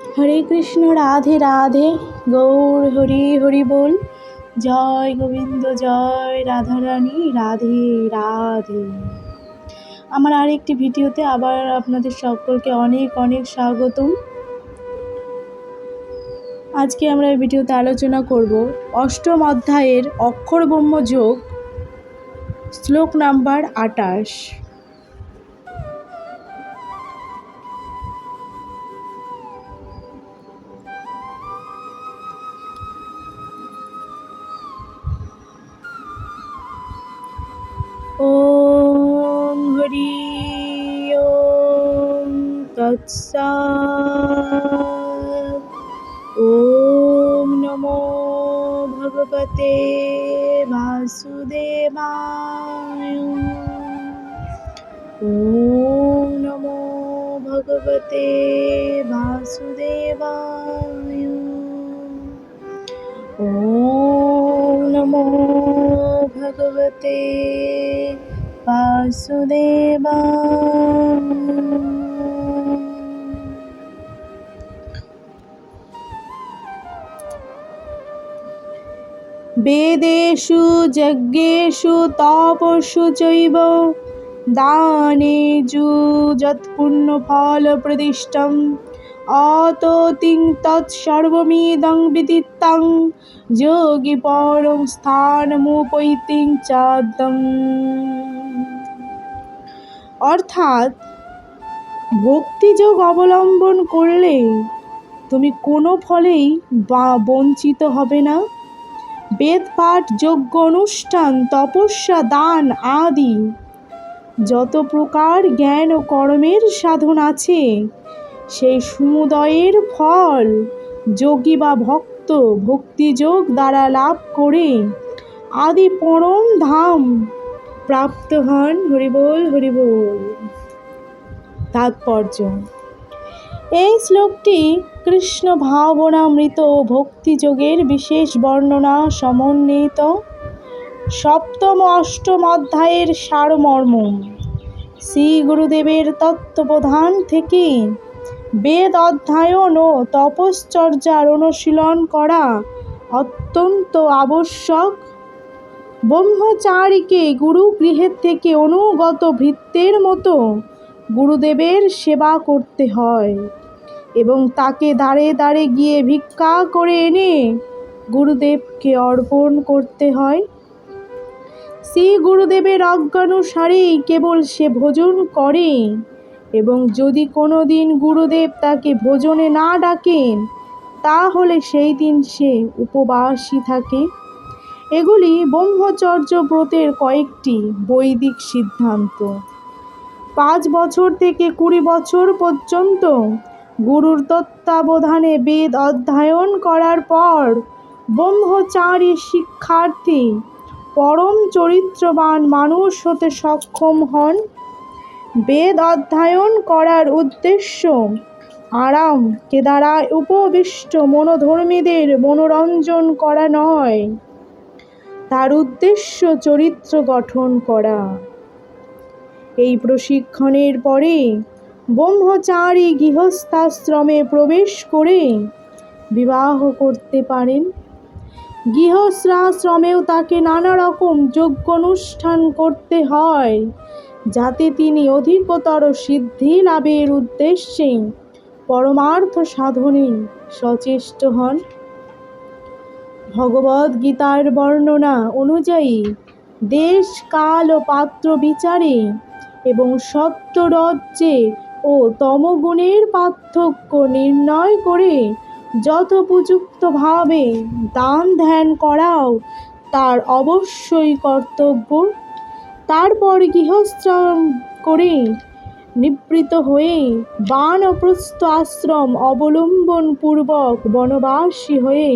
হরে কৃষ্ণ, রাধে রাধে। গৌর, হরি হরি বল। জয় গোবিন্দ, জয় রাধারানী, রাধে রাধে। আমার আরেকটি ভিডিওতে আবার আপনাদের সকলকে অনেক অনেক স্বাগতম। আজকে আমরা এই ভিডিওতে আলোচনা করব অষ্টম অধ্যায়ের অক্ষর ব্রহ্ম যোগ, শ্লোক নাম্বার আটাশ तत्सा ॐ नमो भगवते वासुदेवाय ॐ नमो भगवते वासुदेवाय ॐ नमो भगवते वासुदेवाय বেদেশু যজ্ঞেষু তপসু চৈব। দানেজু যৎপুণ্য ফল প্রতিষ্ঠম অতো তিং তৎসর্বমিদং বিদিত্তং। যোগী পরম স্থানমুপৈতিং চাদং। অর্থাৎ ভক্তিযোগ অবলম্বন করলে তুমি কোনো ফলেই বা বঞ্চিত হবে না। বেদ পাঠ যজ্ঞ অনুষ্ঠান তপস্যা দান আদি। যত প্রকার জ্ঞান ও কর্মের সাধন আছে, সেই সমুদয়ের ফল যোগী বা ভক্ত ভক্তিযোগ দ্বারা লাভ করে আদি পরম ধাম প্রাপ্ত হন। হরিবোল হরিবোল। তাৎপর্য। এই শ্লোকটি কৃষ্ণ ভাবনামৃত ভক্তিযোগের বিশেষ বর্ণনা সমন্বিত সপ্তম অষ্টম অধ্যায়ের সারমর্ম। শ্রী গুরুদেবের তত্ত্বপ্রধান থেকে বেদ অধ্যয়ন ও তপশ্চর্যার অনুশীলন করা অত্যন্ত আবশ্যক। ব্রহ্মচারীকে গুরু গৃহের থেকে অনুগত ভৃত্যের মতো গুরুদেবের সেবা করতে হয়। এবং তাকে দাঁড়ে দাঁড়ে গিয়ে ভিক্ষা করে এনে গুরুদেবকে অর্পণ করতে হয়। শ্রী গুরুদেবের অজ্ঞানুসারেই কেবল সে ভোজন করে এবং যদি কোনো দিন গুরুদেব তাকে ভোজনে না ডাকেন, তাহলে সেই দিন সে উপবাসী থাকে। এগুলি ব্রহ্মচর্য ব্রতের কয়েকটি বৈদিক সিদ্ধান্ত। পাঁচ বছর থেকে কুড়ি বছর পর্যন্ত গুরুর তত্ত্বাবধানে বেদ অধ্যয়ন করার পর ব্রহ্মচারী শিক্ষার্থী, পরম চরিত্রবান মানুষ হতে সক্ষম হন। বেদ অধ্যয়ন করার উদ্দেশ্য, আরাম, কেদারায় উপবিষ্ট মনোধর্মীদের মনোরঞ্জন করা নয়। তার উদ্দেশ্য চরিত্র গঠন করা। এই প্রশিক্ষণের পরে ব্রহ্মচারী গৃহস্থাশ্রমে প্রবেশ করে বিবাহ করতে পারেন। গৃহস্থাশ্রমেও তাকে নানা রকম যজ্ঞ অনুষ্ঠান করতে হয়, যাতে তিনি অধিকতর সিদ্ধি লাভের উদ্দেশ্যে পরমার্থ সাধনে সচেষ্ট হন। ভগবদ গীতার বর্ণনা অনুযায়ী দেশ কাল ও পাত্র বিচারে এবং সত্যরজ্জে ও তমগুণের পার্থক্য নির্ণয় করে যথোপযুক্তভাবে দান ধ্যান করাও তার অবশ্যই কর্তব্য। তারপর গৃহশ্রম করে নিবৃত হয়ে বানপ্রস্থ আশ্রম অবলম্বন পূর্বক বনবাসী হয়ে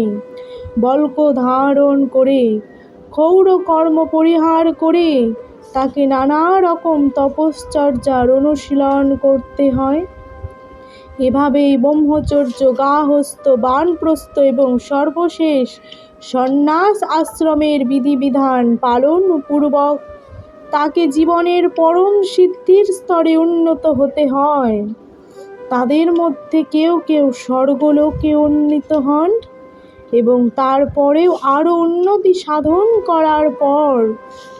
বল্ক ধারণ করে ক্ষৌর কর্ম পরিহার করে তাকে নানা রকম তপশ্চর্যার অনুশীলন করতে হয়। এভাবেই ব্রহ্মচর্য গাহস্থ বানপ্রস্থ এবং সর্বশেষ সন্ন্যাস আশ্রমের বিধিবিধান পালন পূর্বক তাকে জীবনের পরম সিদ্ধির স্তরে উন্নত হতে হয়। তাদের মধ্যে কেউ কেউ স্বর্গলোকে উন্নীত হন এবং তারপরেও আরও উন্নতি সাধন করার পর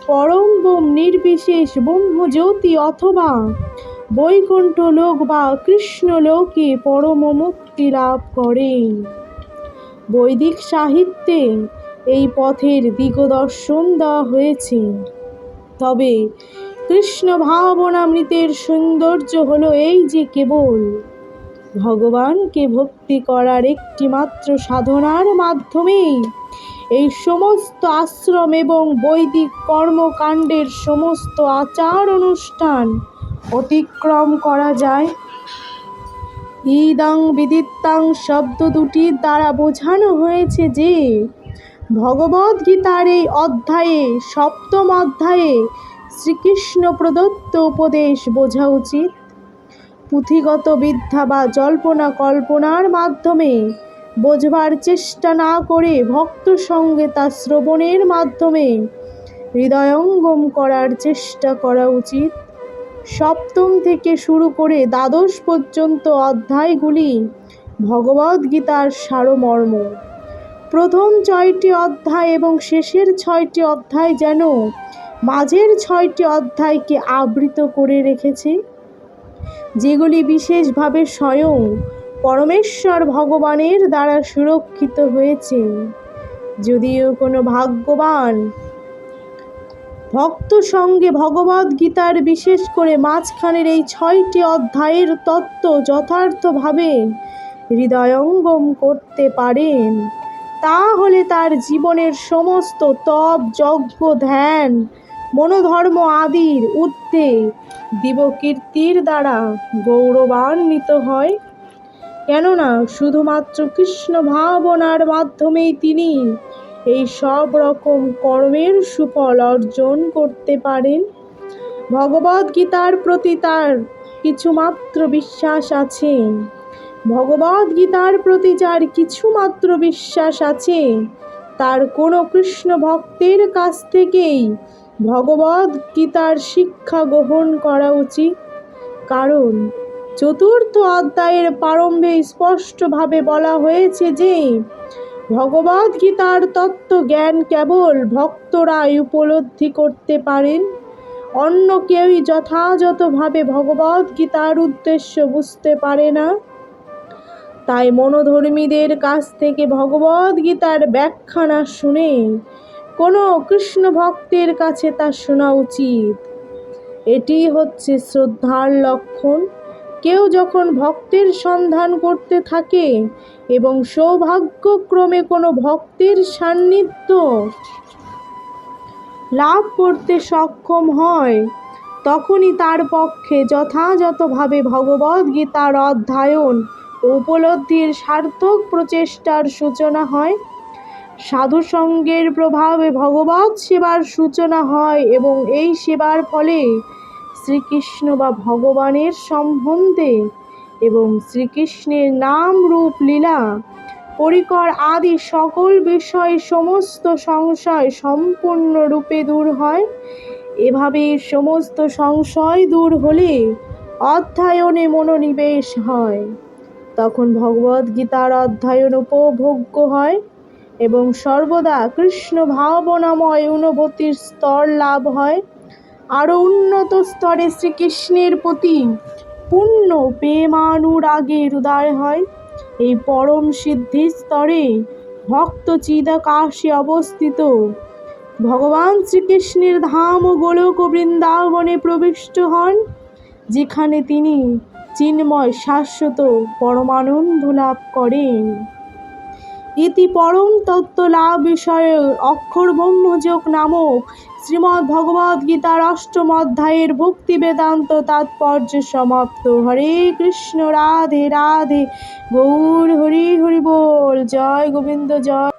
পরম বোম নির্বিশেষ ব্রহ্মজ্যোতি অথবা বৈকুণ্ঠ লোক বা কৃষ্ণ লোকে পরম মুক্তি লাভ করেন বৈদিক সাহিত্যে এই পথের দিগদর্শন দেওয়া হয়েছে। তবে কৃষ্ণ ভাবনামৃতের সৌন্দর্য হলো এই যে কেবল, ভগবানকে ভক্তি করার একটি মাত্র সাধনার মাধ্যমেই এই সমস্ত আশ্রম এবং বৈদিক কর্মকাণ্ডের সমস্ত আচার অনুষ্ঠান অতিক্রম করা যায়। ইদাং বিদিত্তাং শব্দ দুটির দ্বারা বোঝানো হয়েছে যে ভগবদ্গীতার এই অধ্যায়ে, সপ্তম অধ্যায়ে শ্রীকৃষ্ণ প্রদত্ত উপদেশ বোঝা উচিত। পুঁথিগত বিদ্যা বা জল্পনা কল্পনার মাধ্যমে বোঝবার চেষ্টা না করে ভক্ত সঙ্গে তা শ্রবণের মাধ্যমে হৃদয়ঙ্গম করার চেষ্টা করা উচিত। সপ্তম থেকে শুরু করে দ্বাদশ পর্যন্ত অধ্যায়গুলি ভগবদ্গীতার সারমর্ম। প্রথম ছয়টি অধ্যায় এবং শেষের ছয়টি অধ্যায় যেন মাঝের ছয়টি অধ্যায়কে আবৃত করে রেখেছে, যেগুলি বিশেষভাবে স্বয়ং পরমেশ্বর ভগবানের দ্বারা সুরক্ষিত হয়েছে। যদিও কোনো ভাগ্যবান ভক্ত সঙ্গে ভগবদ্গীতার বিশেষ করে মাঝখানের এই ছয়টি অধ্যায়ের তত্ত্ব যথার্থভাবে হৃদয়ঙ্গম করতে পারেন, তাহলে তার জীবনের সমস্ত তপ, যজ্ঞ, ধ্যান, মনোধর্ম আদির ঊর্ধ্বে দিবকীর্তির দ্বারা গৌরবান্বিত হয়। কেননা শুধুমাত্র কৃষ্ণ ভাবনার মাধ্যমেই তিনি এই সব রকম কর্মের সুফল অর্জন করতে পারেন। ভগবদ্গীতার প্রতি তার কিছুমাত্র বিশ্বাস আছে। ভগবদ্গীতার প্রতি যার কিছুমাত্র বিশ্বাস আছে, তার কোনো কৃষ্ণ ভক্তের কাছ থেকেই ভগবদ্গীতার শিক্ষা গ্রহণ করা উচিত। কারণ চতুর্থ অধ্যায়ের প্রারম্ভে স্পষ্টভাবে বলা হয়েছে যে ভগবদ্গীতার তত্ত্ব জ্ঞান কেবল ভক্তরাই উপলব্ধি করতে পারেন। অন্য কেউই যথাযথভাবে ভগবদ্গীতার উদ্দেশ্য বুঝতে পারে না। তাই মনোধর্মীদের কাছ থেকে ভগবদ্গীতার ব্যাখ্যা না শুনে কোনো কৃষ্ণ ভক্তের কাছে তা শোনা উচিত। এটি হচ্ছে শ্রদ্ধার লক্ষণ। কেউ যখন ভক্তের সন্ধান করতে থাকে এবং সৌভাগ্যক্রমে কোনো ভক্তের সান্নিধ্য লাভ করতে সক্ষম হয়, তখনই তার পক্ষে যথাযথভাবে ভগবদ্গীতার অধ্যয়ন ও উপলব্ধির সার্থক প্রচেষ্টার সূচনা হয়। সাধুসঙ্গের প্রভাবে ভগবৎ সেবার সূচনা হয় এবং এই সেবার ফলে শ্রীকৃষ্ণ বা ভগবানের সম্বন্ধে এবং শ্রীকৃষ্ণের নাম রূপ লীলা, পরিকর আদি সকল বিষয় সমস্ত সংশয় সম্পূর্ণরূপে দূর হয়। এভাবে সমস্ত সংশয় দূর হলে অধ্যয়নে মনোনিবেশ হয়। তখন ভগবদ্গীতার অধ্যয়ন উপভোগ্য হয় এবং সর্বদা কৃষ্ণ ভাবনাময় অনুভূতির স্তর লাভ হয়। আরও উন্নত স্তরে শ্রীকৃষ্ণের প্রতি পূর্ণ প্রেমানুরাগের উদয় হয়। এই পরম সিদ্ধি স্তরে ভক্ত চিদাকাশে অবস্থিত। ভগবান শ্রীকৃষ্ণের ধাম ও গোলক বৃন্দাবনে প্রবিষ্ট হন, যেখানে তিনি চিন্ময় শাশ্বত পরমানন্দ লাভ করেন। ইতি পরম তত্ত্ব লাভ বিষয়ে অক্ষর ব্রহ্মযোগ নামক শ্রীমদ্ ভগবদ গীতার অষ্টম অধ্যায়ের ভক্তি বেদান্ত তাৎপর্য সমাপ্ত। হরে কৃষ্ণ, রাধে রাধে। গৌর, হরি হরি বল। জয় গোবিন্দ, জয়